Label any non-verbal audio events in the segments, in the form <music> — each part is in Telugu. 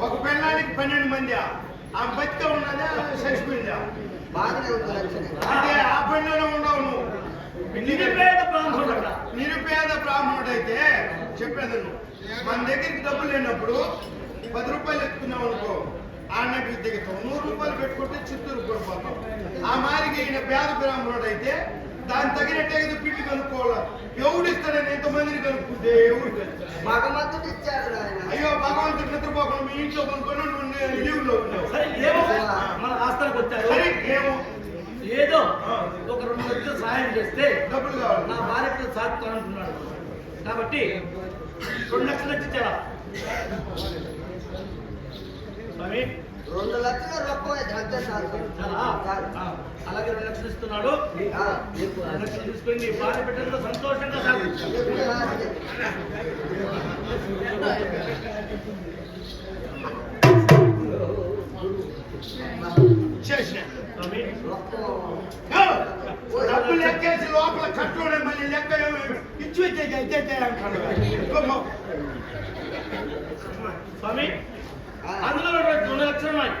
ఒక పెళ్ళానికి పన్నెండు మంది. ఆ బతిక ఉన్నదా చచ్చిపోయిందా? బాగానే ఉంది ఆ పనిలోనే ఉండవు నువ్వు. నిరుపేద బ్రాహ్మణుడు? నిరుపేద బ్రాహ్మణుడు అయితే చెప్పేది నువ్వు. మన దగ్గరికి డబ్బులు లేనప్పుడు పది రూపాయలు ఎత్తుకున్నావు అనుకో ఆడనకి దిగుతావు నూరు రూపాయలు పెట్టుకుంటే చిత్తూరు పడిపోతావు ఆ మారికి ఈయన పేద బ్రాహ్మణుడు అయితే దాని తగినట్టే ఏదో పిండి కనుక్కోవాలి? ఎవడు ఇస్తాడని ఎంతమందిని కనుక్కుంటే? ఎవడు? భగవంతుడు ఇచ్చాడు నాయన. అయ్యో భగవంతుడు నిద్రపోకుండా మీ ఇంట్లో కొనుక్కొని నువ్వు లీవ్లో ఉన్నావు సరే ఏమో మన ఆస్థానికి వచ్చారు. సరే ఏమో? ఏదో ఒక రెండు లక్షలు సహాయం చేస్తే డబ్బులు కావాలి. నా భార్యకు సాగుతానంటున్నాడు కాబట్టి రెండు లక్షలు ఇచ్చారా స్వామి? రెండు లక్షల రూపాయలు. ఆ, అలాగే రెండు లక్షలు ఇస్తున్నాడు ఆ, రెండు లక్షలు తీసుకొని భార్య బిడ్డలతో సంతోషంగా డబ్బులు లెక్కేసి లోపల కట్టులోనే మళ్ళీ లెక్క ఇచ్చి అయితే అంటాడు. స్వామి అందులో రెండు లక్షలు ఉన్నాయి.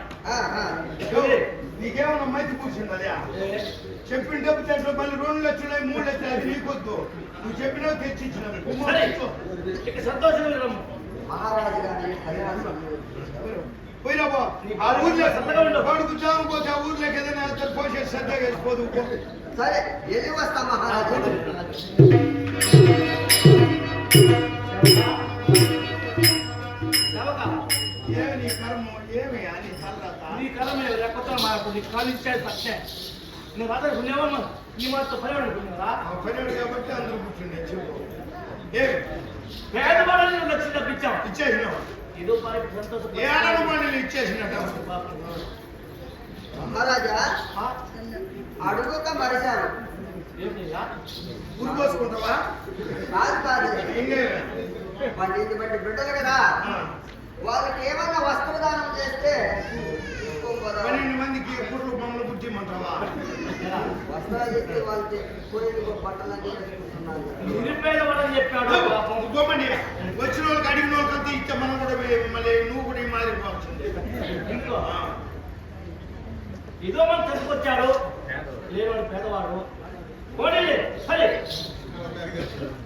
నీకేమన్నా మంచి కూర్చుంది చెప్పిన డబ్బు తెట్లో మళ్ళీ రెండు లక్షలు మూడు లక్షలు అది నీకొద్దు. నువ్వు చెప్పినావు తెచ్చి ఇచ్చినావు సరే ఇక సంతోషంగా రమ్ము మహారాజు గారిని కళ్యాణం. పోయినా పో. ఆ ఊర్లో చావు పోతే ఆ ఊర్లోకి ఏదైనా వెళ్తే పోసే శ్రద్ధగా పో. సరే వెళ్ళి వస్తా మహారాజు. నీ కలమే లేకపోతే మాకు నీ కాలు ఇచ్చేది తక్షణ నేను రాత్రి పుణ్యమన్నా ఈ మాత్రం అనుకున్నారా ఆ పని కాబట్టి అందరూ కూర్చుండే చెప్పు. లక్షలు తప్పించాం ఇచ్చేసినావు? ఏదో పని సంతోషం ఏ ఇచ్చేసినట్టు? మహారాజా అడుగుక ఏమిటయ్యా? ఉరిపోసుకుంటావా కాదు కాదు. ఇది బట్టి బిడ్డలు కదా. వాళ్ళకి ఏమన్నా వస్త్రదానం చేస్తే? పన్నెండు మందికి పుట్లు బొమ్మలు పుట్టిమంటావా నిరుపేద వాళ్ళని చెప్పాడు వచ్చిన వాళ్ళకి అడిగిన వాళ్ళకంతా ఇచ్చే మనం కూడా మళ్ళీ నువ్వు కూడా ఈ మాదిరి పోవాల్సిందే ఇంకో. ఏదో మనం చదువుకొచ్చాడు లేవాడు పేదవాడు. పోనీలే సరే.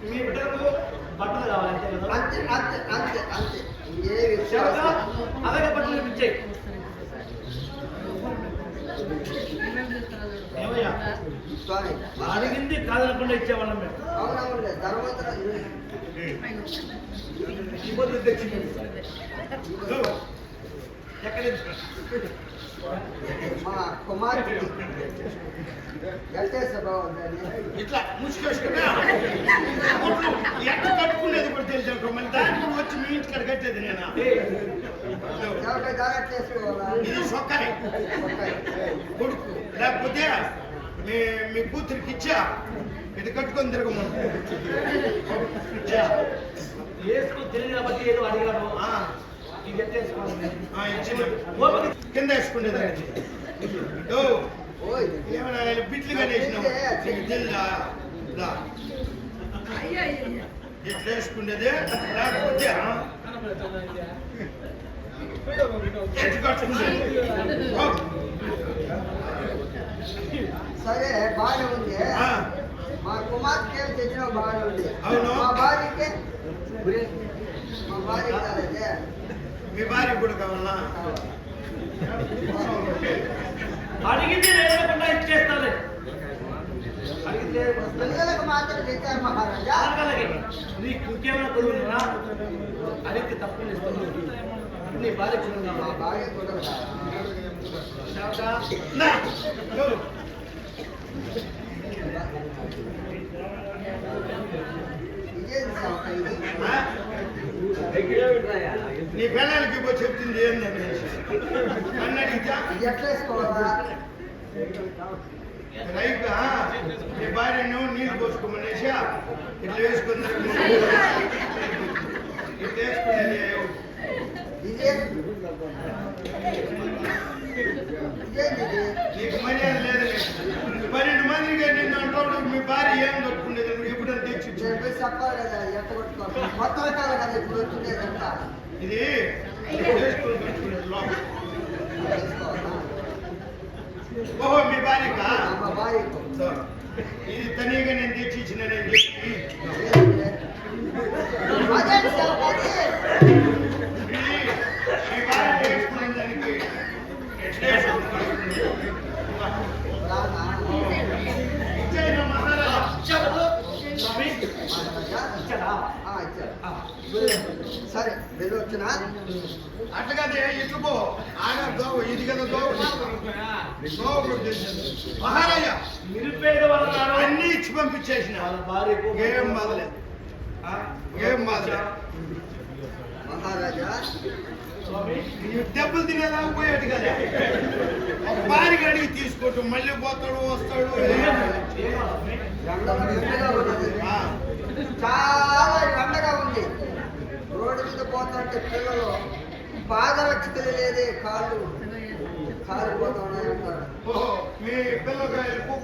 మీ బిడ్డలకు బట్టలు కావాలి అంతే అంతే అంతే అంతే అలాగే బట్టలు స్వామి అడిగింది కాదనకుండా ఇచ్చేవాళ్ళం మేము. అవునవునులే ధర్మవంతుడు ఇబ్బంది తెచ్చింది ఎక్కడ మా కుమార్తె. వెంకటేశ్వర బాగుందని ఇట్లా ముసుకేసుకున్నా. ఎట్లా కట్టుకునేది కూడా తెలుసు అనుకో మళ్ళీ వచ్చి మీ ఇంటికి కట్టేది నేను? ఇది కొడుకు. లేకపోతే మీ మీ కూతురికి ఇచ్చా. ఇది కట్టుకొని తిరగమను. వేసుకు తెలియదు కాబట్టి ఏదో అడిగాడు ఆ, ఇది ఎట్టేసుకోండి ఆ, ఇచ్చిన ఓపిక కింద వేసుకునేదానికి ఓ, ఓయ్ ఏమైనా ఆయన బిట్లు కనేసినావు నీకు తెల్లా దా. ఇట్లా వేసుకునేదే లేకపోతే ఆ, ఎట్టు కట్టుకునేది ఓ, సరే బాగానే ఉంది ఆ, మా కుమార్తెకి ఏం తెచ్చినా బాగానే ఉంది అవును. మా భార్యకి మా భార్య కాదండి మీ భార్య కూడా కావాలా అడిగింది లేకుండా ఇచ్చేస్తాలే అడిగితే పిల్లలకు మాత్రం తెచ్చారు మహారాజా అలాగే నీకు ఇంకేమైనా కొడుకున్నారా అడిగితే తప్పని ఇస్తున్నాను నీ భార్య మా చూడండి భార్య కూడా నా, ఓ, ఇదేంటి సంస్థ ఇది? ఆ? నీ పిల్లలకి ఇప్పుడు చెప్తుంది ఏందని నన్ను అడిగితే ఇది ఎట్లా వేసుకోవాలా రైగా నీ భార్యను నీళ్ళు పోసుకోమనేసి ఇట్లా వేసుకుంది ఇట్లా వేసుకునేది ఇదే ఇదేంటి ఇది? నీకు మర్యాద లేదు పోయి చెప్పాలి కదా ఇప్పుడు ఇది ఓహో మీ భార్యకా మా భార్యకు ఇది తనీగా నేను తెచ్చి ఇచ్చిన సరే వెళ్ళి వచ్చినా అట్లాగదే ఇట్లు పో. ఆడ దోవ ఇది కదా దోవ. దోవ కూడా తెలిసింది. మహారాజా నిరుపేద వాళ్ళ అన్ని ఇచ్చి పంపించేసిన. వాళ్ళ భార్యకు ఏం ఆ, ఏం బాధలేదు. మహారాజా దెబ్బలు తినేలా పోయేది కదా. ఒక భార్యకి అడిగి తీసుకుంటూ మళ్ళీ పోతాడు వస్తాడు. చాలా రోడ్డు మీద పోతుంటే పిల్లలు పాదరక్షకులు లేదే కాళ్ళు. మీ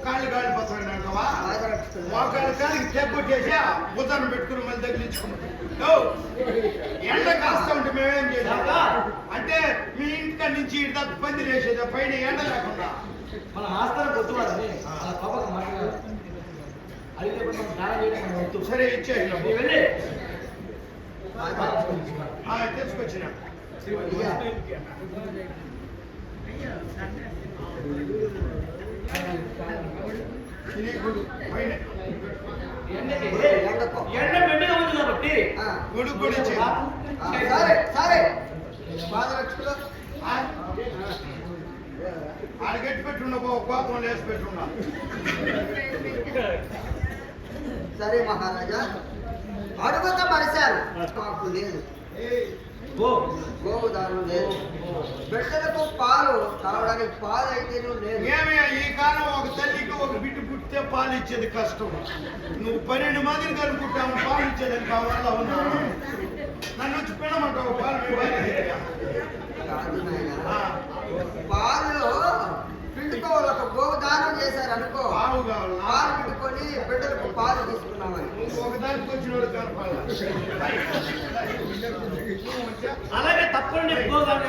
కాళ్ళు కాళ్ళు పోతాడు అంటావా? పాదరక్షకులు మోకాళ్ళ కాడికి తెప్పొట్టేసి బుధాన్ని పెట్టుకుని మళ్ళీ ఎండ కాస్తా ఉంటే మేమేం చేసాం అంటే మీ ఇంటి నుంచి పందిరి వేసేది? పైన ఎండ లేకుండా? మన ఆస్థానం పాపకు వద్దు. సరే వెళ్ళి ఆ, తీసుకొచ్చిన. ఎండ మెండుగా ఉంది కాబట్టి. గొడుగు ఆ, సరే సరే. పాదరక్షకులు ఆ, ఆడగట్టి పెట్టున్న కోపం లేసి పెట్టున్నా. <laughs> సరే మహారాజా. అడుగుతా మరిశారు మాకు లేదు. బిడ్డలకు పాలు తాగడానికి పాలు లేదు. ఏమయ్యా ఈ కాలం ఒక తల్లికి ఒక బిడ్డ పుట్టితే పాలు ఇచ్చేది కష్టం. నువ్వు పన్నెండు మందిని కనుక్కుంటావు పాలు ఇచ్చేదని కావాలా? ఉన్నా నన్ను వచ్చి పినమంటావు పాలు పాలు పిండుకోవాలి ఒక గోవు దానం చేశారు అనుకో పాలు కావాలా పాలు పిండుకొని బిడ్డలకు పాలు నువ్వు ఒకదానికి వచ్చినోడు అలాగే తప్పకుండా ప్రోగ్రామ్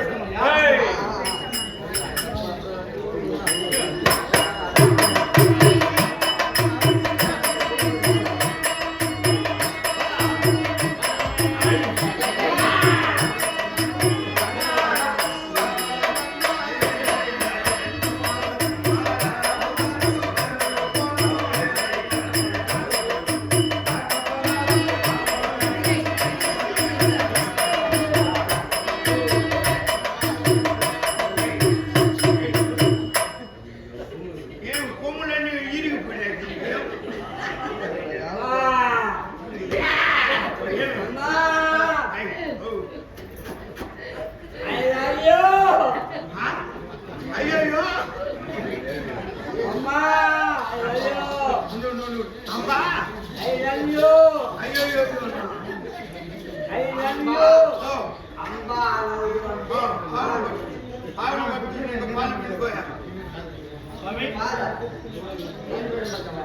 ఇంకా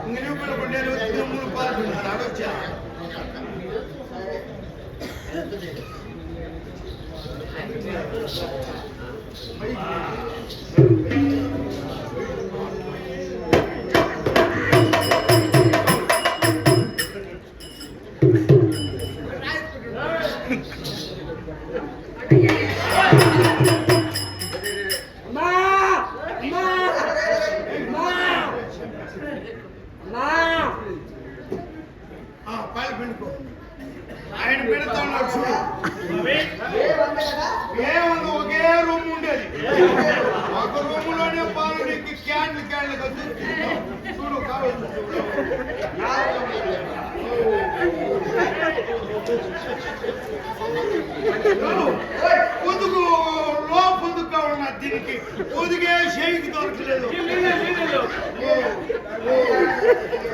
ఇంక నువ్వు కూడా కొండేలు మూడు పాలు ఆడొచ్చా ఆయన పెడతా ఉన్నాడు చూడు స్వామి ఏ వంద కదా ఏముంది? ఒకే రూమ్ ఉండేది. ఒక రూమ్లోనే పాలు నీకు క్యాన్లు క్యాన్లు చూడు కావచ్చు పొదుగు లో పొదుగా ఉన్న దీనికి. పొదిగే షేక్ దొరకలేదు. Yeah. <laughs>